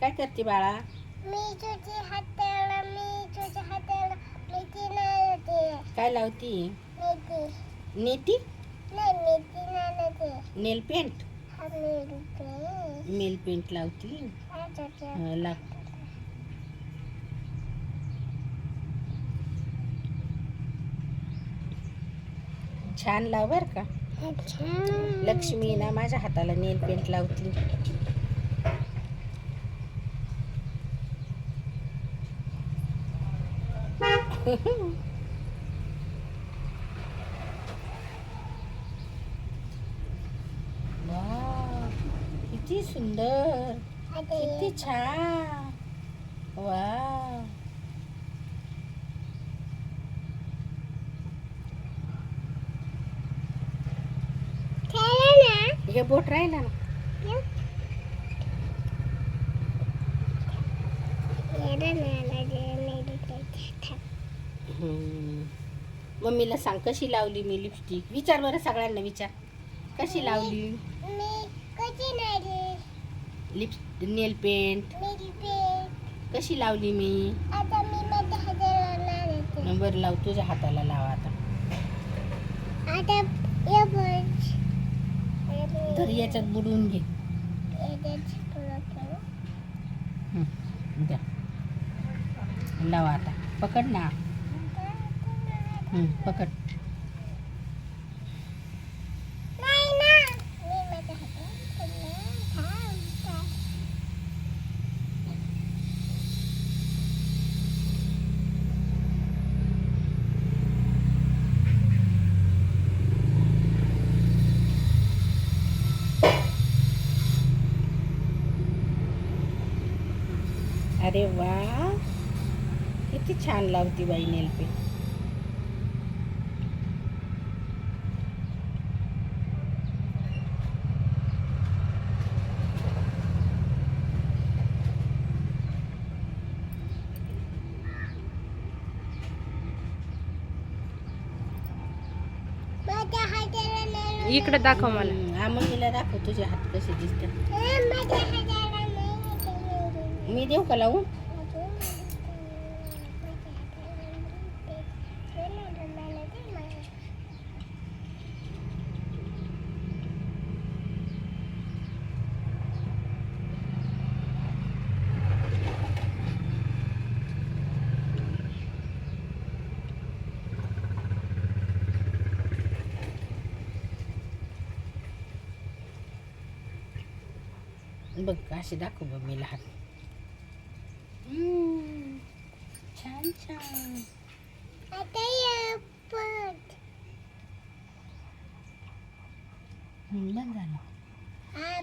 काय करते बाळा? मी तुझी हाताला मी तुझ्या हाताला मेथी नाही होते काय लावती? मेथी. नेती? नाही मेथी नाही होते नेल पेंट? हा मेथी नेल पेंट लावती? हा अं, लाव. छान लाव बर का. अच्छा लक्ष्मी ना माझ्या हाताला नेल पेंट लावती. किती सुंदर किती छान. वा. हे बोट राहिला ना? नाही मेरी हम्म. मम्मीला सांग कशी लावली मी लिपस्टिक विचार बरं सगळ्यांना विचार. कशी लावली? लिप नेल पेंट कशी लावली मी? आता नंबर लाव तुझ्या हाताला लाव आता. या तर याच्यात बुडवून घे. द्या. लाव आता. पकड ना. पकड. अरे वा किती छान लावती बाई नेलपेंट पेंट माझ्या हाताला नाही इकडे दाखव मला. हा मम्मीला दाखव तुझे हात कसे दिसतात. मी देऊ का लावून? बघ असे दाखव मम्मीला हात हम्म, छान छान आता ये पण हम्म, बंद झालं हा